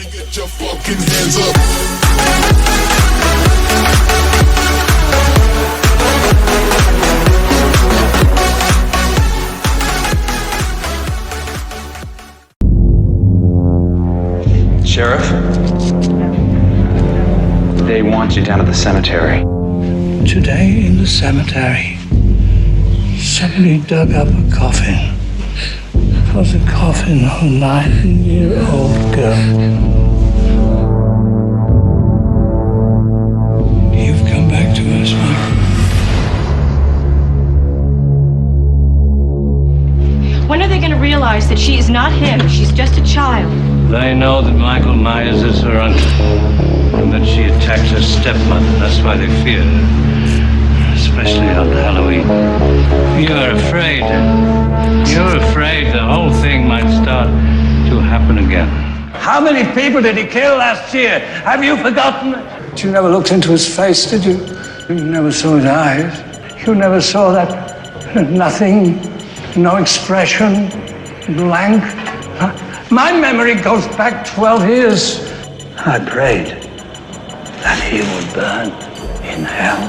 Everybody get your fucking hands up. Sheriff? They want you down at the cemetery. Today in the cemetery, somebody dug up a coffin. It was a coffin of a nine-year-old girl. You've come back to us, Michael. When are they going to realize that she is not him? She's just a child. They know that Michael Myers is her uncle, and that she attacked her stepmother. That's why they fear her, especially on Halloween. You're afraid. You're afraid the whole thing might start to happen again. How many people did he kill last year? Have you forgotten? But you never looked into his face, did you? You never saw his eyes. You never saw that nothing, no expression, blank. My memory goes back 12 years. I prayed that he would burn in hell,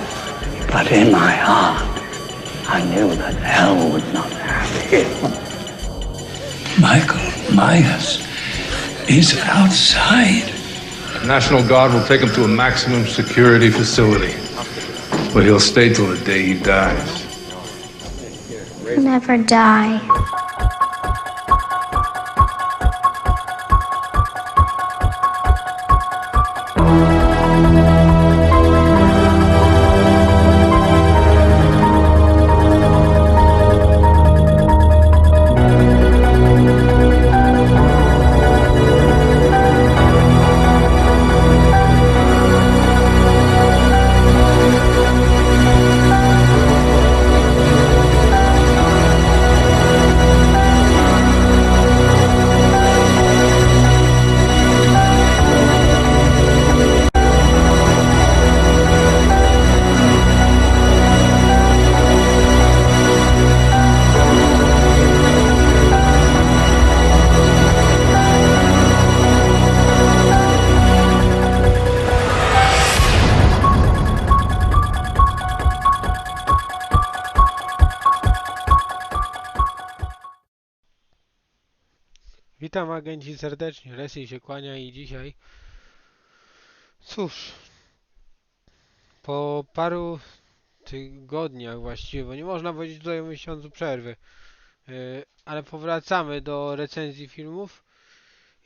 but in my heart, I knew that hell would not have him. Michael Myers is outside. The National Guard will take him to a maximum security facility, where he'll stay till the day he dies. Never die. Agenci serdecznie, Leslie się kłania i dzisiaj cóż po paru tygodniach właściwie, bo nie można powiedzieć tutaj o miesiącu przerwy yy, ale powracamy do recenzji filmów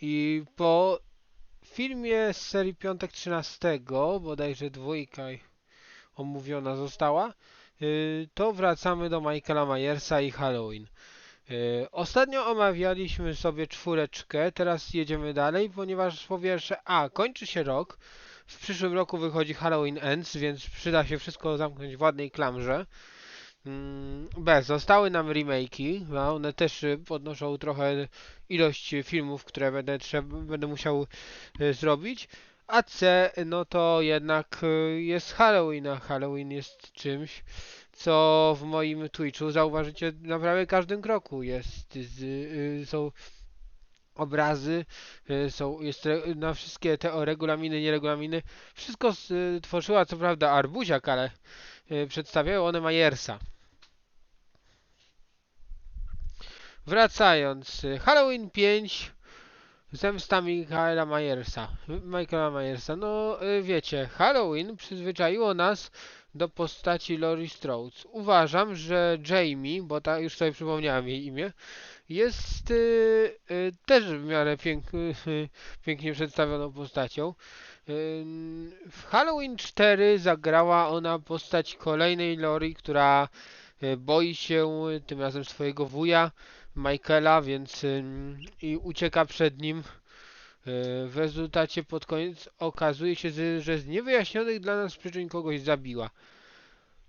i po filmie z serii Piątek 13 bodajże dwójka omówiona została yy, to wracamy do Michaela Myersa i Halloween Ostatnio omawialiśmy sobie czwóreczkę, teraz jedziemy dalej, ponieważ po pierwsze, a kończy się rok, w przyszłym roku wychodzi Halloween Ends, więc przyda się wszystko zamknąć w ładnej klamrze. Mm, B. Zostały nam remake'i, a one też y, podnoszą trochę ilość filmów, które będę, trzeba, będę musiał y, zrobić. A C, no to jednak y, jest Halloween, a Halloween jest czymś, co w moim Twitchu zauważycie na prawie każdym kroku. Jest, z, y, są obrazy, y, są, jest na wszystkie te regulaminy, nieregulaminy. Wszystko stworzyła co prawda Arbuziak, ale przedstawiają one Majersa. Wracając, Halloween 5 Zemsta Michaela Myersa. Michaela Myersa. No y, wiecie, Halloween przyzwyczaiło nas do postaci Laurie Strode. Uważam, że Jamie, bo ta już sobie przypomniałem jej imię, jest y, y, też w miarę pięk, y, pięknie przedstawioną postacią. Y, w Halloween 4 zagrała ona postać kolejnej Laurie, która y, boi się tym razem swojego wuja Michaela, więc i ucieka przed nim. Y, W rezultacie pod koniec okazuje się, że- z niewyjaśnionych dla nas przyczyn kogoś zabiła.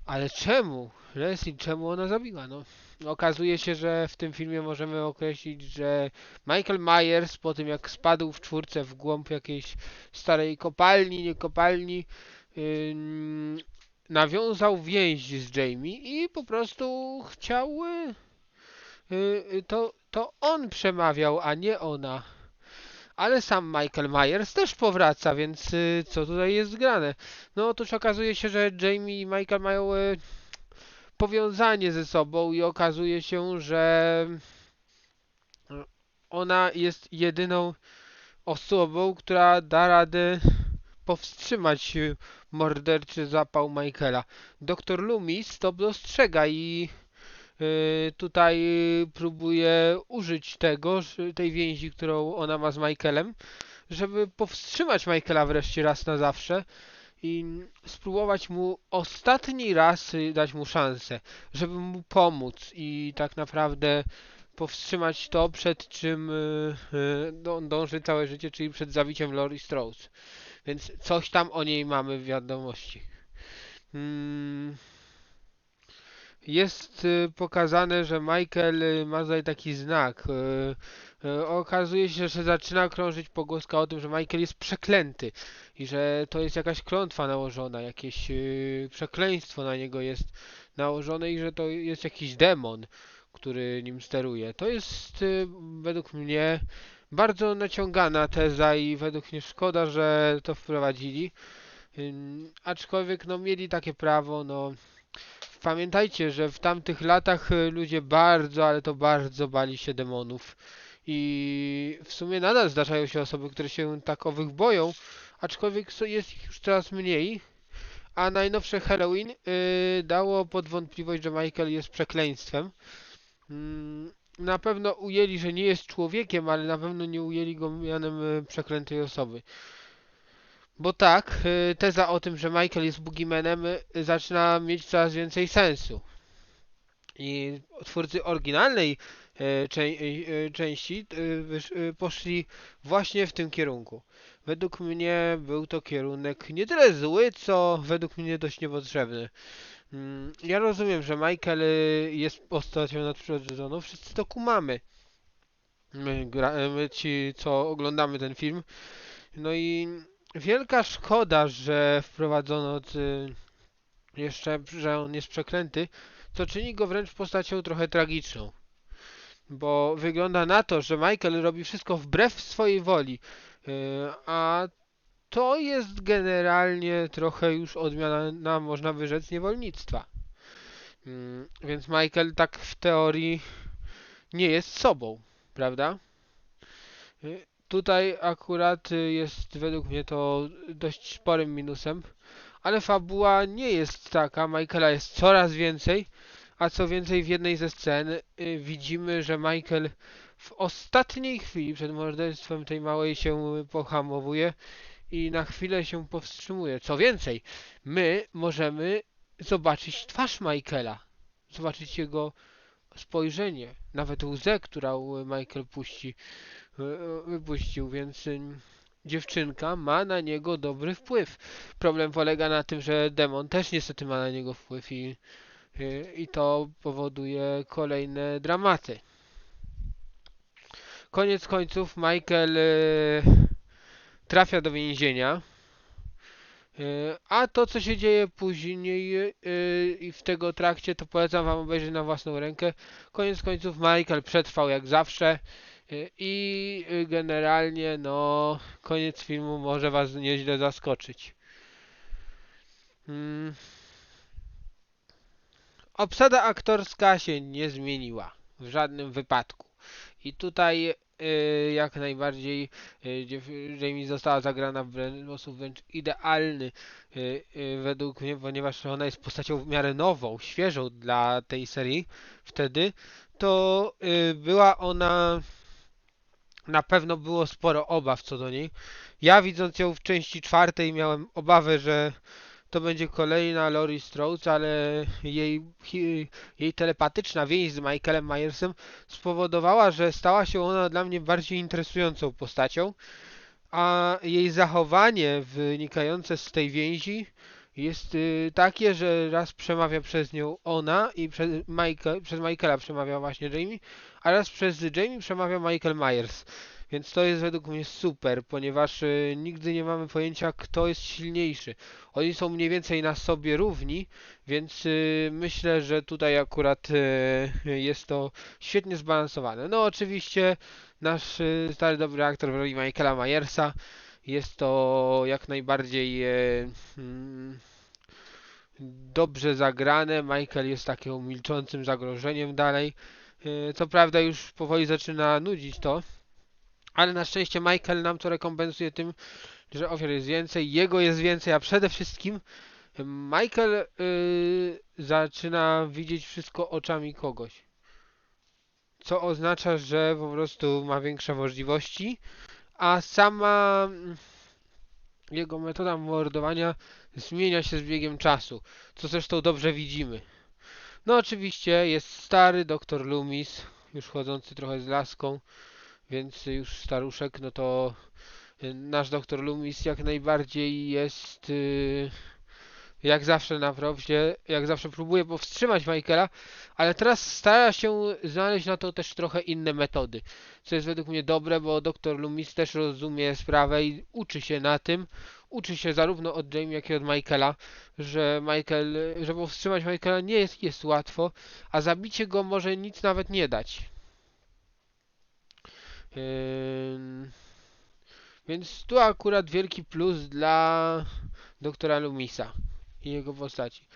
Ale czemu? Leslie, czemu ona zabiła? No, okazuje się, że w tym filmie możemy określić, że Michael Myers po tym jak spadł w czwórce w głąb jakiejś starej kopalni, nie kopalni, ym, nawiązał więź z Jamie i po prostu chciał y, to, to on przemawiał, a nie ona. ale sam Michael Myers też powraca, więc y, co tutaj jest grane? No otóż okazuje się, że Jamie i Michael mają y, powiązanie ze sobą i okazuje się, że ona jest jedyną osobą, która da radę powstrzymać y, morderczy zapał Michaela. Doktor Loomis to dostrzega i y, tutaj y, próbuje użyć tego, tej więzi, którą ona ma z Michaelem, żeby powstrzymać Michaela wreszcie raz na zawsze i spróbować mu ostatni raz y, dać mu szansę, żeby mu pomóc i tak naprawdę powstrzymać to, przed czym y, y, dą- dąży całe życie, czyli przed zabiciem Lori Strode. Więc coś tam o niej mamy w wiadomości. Mm. Jest y, pokazane, że Michael y, ma tutaj taki znak. Y, Okazuje się, że zaczyna krążyć pogłoska o tym, że Michael jest przeklęty i że to jest jakaś klątwa nałożona, jakieś przekleństwo na niego jest nałożone i że to jest jakiś demon, który nim steruje. To jest według mnie bardzo naciągana teza i według mnie szkoda, że to wprowadzili. Aczkolwiek no mieli takie prawo, no pamiętajcie, że w tamtych latach y, ludzie bardzo, ale to bardzo bali się demonów. I w sumie nadal zdarzają się osoby, które się takowych boją, aczkolwiek jest ich już coraz mniej. A najnowsze Halloween y, dało pod wątpliwość, że Michael jest przekleństwem. Mm, na pewno ujęli, że nie jest człowiekiem, ale na pewno nie ujęli go mianem y, przeklętej osoby. Bo tak, y, teza o tym, że Michael jest Boogeymanem y, zaczyna mieć coraz więcej sensu. I twórcy oryginalnej y, czę- części poszli właśnie w tym kierunku. Według mnie był to kierunek nie tyle zły, co według mnie dość niepotrzebny. Mm, Ja rozumiem, że Michael jest postacią nadprzyrodzoną, wszyscy to kumamy. My, my ci, co oglądamy ten film. No i wielka szkoda, że wprowadzono y, jeszcze, że on jest przeklęty, co czyni go wręcz postacią trochę tragiczną. Bo wygląda na to, że Michael robi wszystko wbrew swojej woli, y, a to jest generalnie trochę już odmiana na, można by rzec, niewolnictwa. Mm, Więc Michael tak w teorii nie jest sobą, prawda? Tutaj akurat y, jest według mnie to dość sporym minusem, ale fabuła nie jest taka. Michaela jest coraz więcej, a co więcej w jednej ze scen y, widzimy, że Michael w ostatniej chwili przed morderstwem tej małej się pohamowuje i na chwilę się powstrzymuje. Co więcej, my możemy zobaczyć twarz Michaela, zobaczyć jego spojrzenie, nawet łzę, którą Michael puści, wypuścił, więc dziewczynka ma na niego dobry wpływ. Problem polega na tym, że demon też niestety ma na niego wpływ i, y, i to powoduje kolejne dramaty. Koniec końców Michael y, trafia do więzienia. A to, co się dzieje później i w tego trakcie, to polecam wam obejrzeć na własną rękę. Koniec końców Michael przetrwał jak zawsze i y, generalnie no koniec filmu może was nieźle zaskoczyć. Mm. Obsada aktorska się nie zmieniła w żadnym wypadku. I tutaj y, jak najbardziej y, Jamie została zagrana w sposób wręcz idealny y, y, według mnie, ponieważ ona jest postacią w miarę nową, świeżą dla tej serii wtedy, to y, była ona na pewno było sporo obaw co do niej. Ja widząc ją w części czwartej miałem obawę, że to będzie kolejna Laurie Strode, ale jej, jej telepatyczna więź z Michaelem Myersem spowodowała, że stała się ona dla mnie bardziej interesującą postacią, a jej zachowanie wynikające z tej więzi jest y, takie, że raz przemawia przez nią ona i przez, Michael, przez Michaela przemawia właśnie Jamie, a raz przez Jamie przemawia Michael Myers. Więc to jest według mnie super, ponieważ y, nigdy nie mamy pojęcia, kto jest silniejszy. Oni są mniej więcej na sobie równi, więc y, myślę, że tutaj akurat jest to świetnie zbalansowane. No oczywiście nasz stary dobry aktor w roli Michaela Myersa jest to jak najbardziej e, mm, dobrze zagrane. Michael jest takim milczącym zagrożeniem dalej. E, Co prawda już powoli zaczyna nudzić to, ale na szczęście Michael nam to rekompensuje tym, że ofiar jest więcej, jego jest więcej, a przede wszystkim Michael y, zaczyna widzieć wszystko oczami kogoś. Co oznacza, że po prostu ma większe możliwości, a sama mm, jego metoda mordowania zmienia się z biegiem czasu, co zresztą dobrze widzimy. No oczywiście jest stary doktor Loomis, już chodzący trochę z laską, więc już staruszek, no to y, nasz doktor Loomis jak najbardziej jest y, jak zawsze na propsie, jak zawsze próbuje powstrzymać Michaela, ale teraz stara się znaleźć na to też trochę inne metody, co jest według mnie dobre, bo doktor Loomis też rozumie sprawę i uczy się na tym, uczy się zarówno od Jamie, jak i od Michaela, że Michael, że powstrzymać Michaela nie jest, jest łatwo, a zabicie go może nic nawet nie dać. Ym, Więc tu akurat wielki plus dla doktora Lumisa i jego postaci.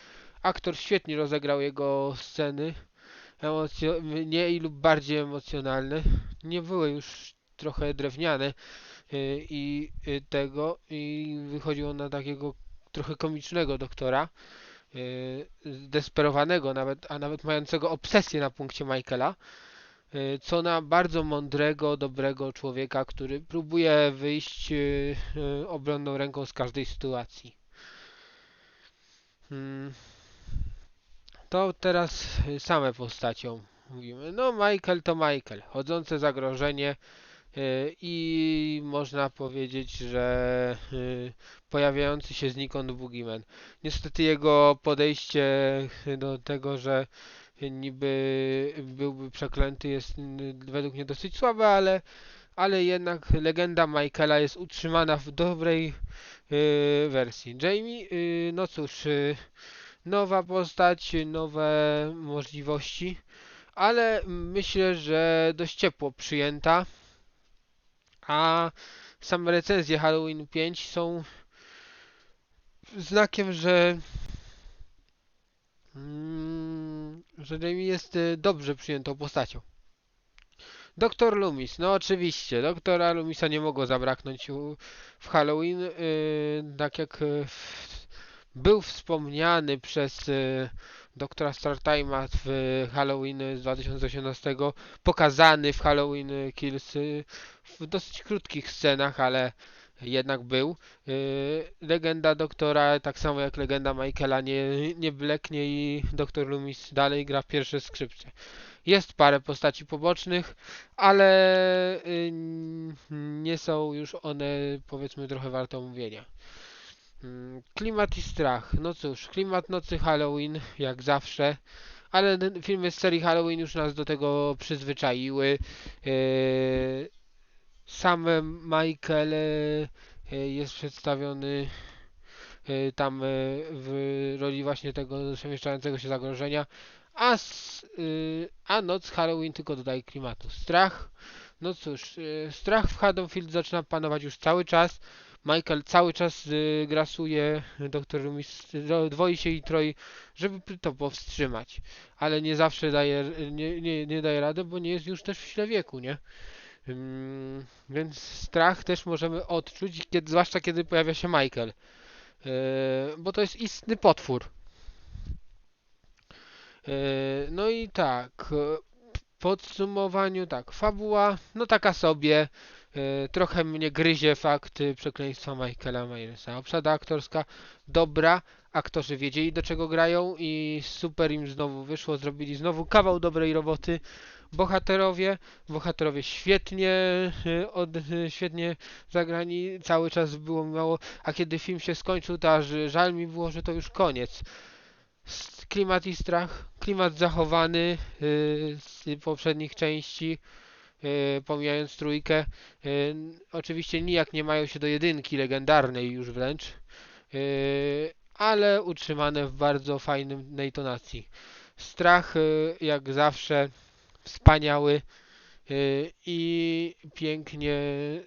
Aktor świetnie rozegrał jego sceny, emocjo- mniej lub bardziej emocjonalne. Nie były już trochę drewniane y, i y, tego i wychodziło na takiego trochę komicznego doktora, y, zdesperowanego nawet, a nawet mającego obsesję na punkcie Michaela, co na bardzo mądrego, dobrego człowieka, który próbuje wyjść obronną ręką z każdej sytuacji. Hmm. To teraz same postacią mówimy. No Michael to Michael, chodzące zagrożenie y, i można powiedzieć, że y, pojawiający się znikąd Boogeyman. Niestety jego podejście do tego, że niby byłby przeklęty jest według mnie dosyć słabe, ale, ale jednak legenda Michaela jest utrzymana w dobrej wersji. Jamie, y, no cóż, y, nowa postać, nowe możliwości, ale myślę, że dość ciepło przyjęta, a same recenzje Halloween 5 są znakiem, że mm, że Jamie jest y, dobrze przyjętą postacią. Doktor Loomis, no oczywiście, doktora Loomisa nie mogło zabraknąć w Halloween, y, tak jak y, w, był wspomniany przez y, doktora Startime'a w Halloween z 2018, pokazany w Halloween Kills y, w dosyć krótkich scenach, ale jednak był. Y, Legenda doktora, tak samo jak legenda Michaela, nie, nie bleknie i doktor Loomis dalej gra pierwsze skrzypce. Jest parę postaci pobocznych, ale y, nie są już one, powiedzmy, trochę warte omówienia. Mm, Klimat i strach. No cóż, klimat nocy Halloween, jak zawsze. Ale filmy z serii Halloween już nas do tego przyzwyczaiły. Yy, Sam Michael yy, jest przedstawiony tam w roli właśnie tego przemieszczającego się zagrożenia. A, a noc Halloween tylko dodaje klimatu. Strach. No cóż, strach w Haddonfield zaczyna panować już cały czas. Michael cały czas grasuje, doktor dwoi się i troi, żeby to powstrzymać, ale nie zawsze daje, nie, nie, nie daje rady, bo nie jest już też w sile wieku, nie? Więc strach też możemy odczuć, kiedy, zwłaszcza kiedy pojawia się Michael, Yy, bo to jest istny potwór. Yy, no i tak, w podsumowaniu tak, fabuła, no taka sobie, E, Trochę mnie gryzie fakt przekleństwa Michaela Myersa. Obsada aktorska dobra, aktorzy wiedzieli do czego grają i super im znowu wyszło, zrobili znowu kawał dobrej roboty. Bohaterowie, bohaterowie świetnie, y, od, y, świetnie zagrani, cały czas było mało, a kiedy film się skończył, to aż żal mi było, że to już koniec. Klimat i strach, klimat zachowany y, z poprzednich części pomijając trójkę. Oczywiście nijak nie mają się do jedynki legendarnej już wręcz, ale utrzymane w bardzo fajnej tonacji. Strach y, jak zawsze wspaniały y, i pięknie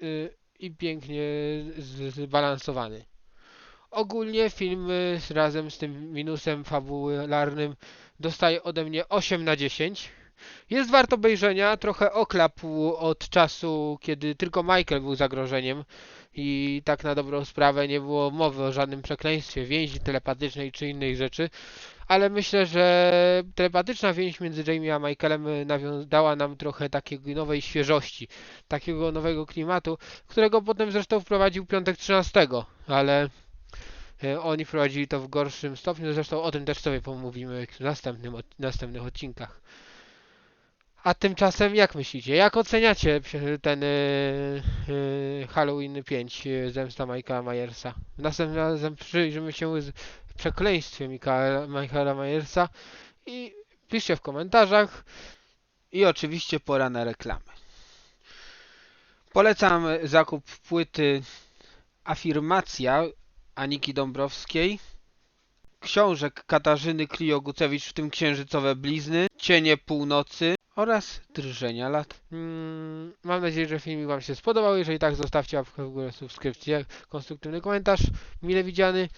y, i pięknie zbalansowany. Ogólnie film razem z tym minusem fabularnym dostaje ode mnie 8 na 10. Jest wart obejrzenia, trochę oklapł od czasu, kiedy tylko Michael był zagrożeniem i tak na dobrą sprawę nie było mowy o żadnym przekleństwie, więzi telepatycznej czy innej rzeczy, ale myślę, że telepatyczna więź między Jamie a Michaelem dała nam trochę takiej nowej świeżości, takiego nowego klimatu, którego potem zresztą wprowadził Piątek 13, ale e, oni wprowadzili to w gorszym stopniu, zresztą o tym też sobie pomówimy w następnym, następnych odcinkach. A tymczasem jak myślicie, jak oceniacie przy- ten e, e, Halloween 5 e, Zemsta Michaela Myersa? Następnym razem przyjrzymy się z przekleństwie Michaela, Myersa i piszcie w komentarzach i oczywiście pora na reklamy. Polecam zakup płyty Afirmacja Aniki Dąbrowskiej, książek Katarzyny Klio-Gucewicz, w tym Księżycowe Blizny, Cienie Północy oraz Drżenia Lat. Mm, mam nadzieję, że filmik Wam się spodobał. Jeżeli tak, zostawcie łapkę w górę, subskrypcję, konstruktywny komentarz, mile widziany.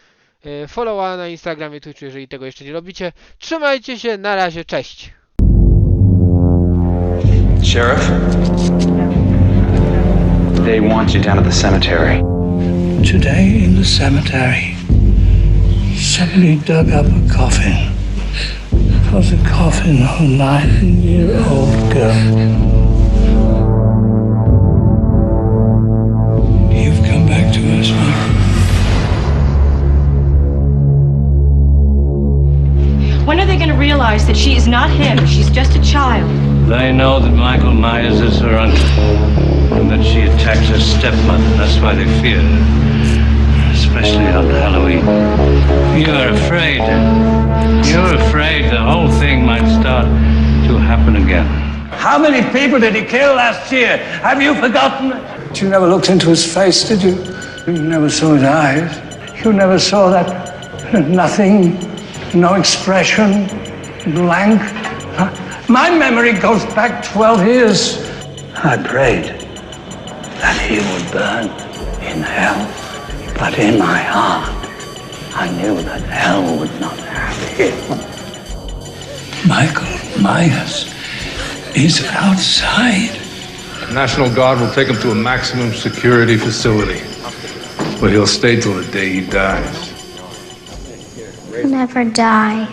e, Followa na Instagramie, Twitchu, jeżeli tego jeszcze nie robicie. Trzymajcie się, na razie, cześć! Sheriff? They want you down at the cemetery. Today in the cemetery, somebody dug up a coffin. It was a coffin of a nine-year-old girl. You've come back to us, Michael. When are they going to realize that she is not him? She's just a child. They know that Michael Myers is her uncle and that she attacked her stepmother. That's why they fear her, especially on Halloween. You're afraid. You're afraid the whole thing might start to happen again. How many people did he kill last year? Have you forgotten? But you never looked into his face, did you? You never saw his eyes. You never saw that nothing, no expression, blank. My memory goes back 12 years. I prayed that he would burn in hell, but in my heart, I knew that hell would not have him. Michael Myers is outside. The National Guard will take him to a maximum security facility, but he'll stay till the day he dies. Never die.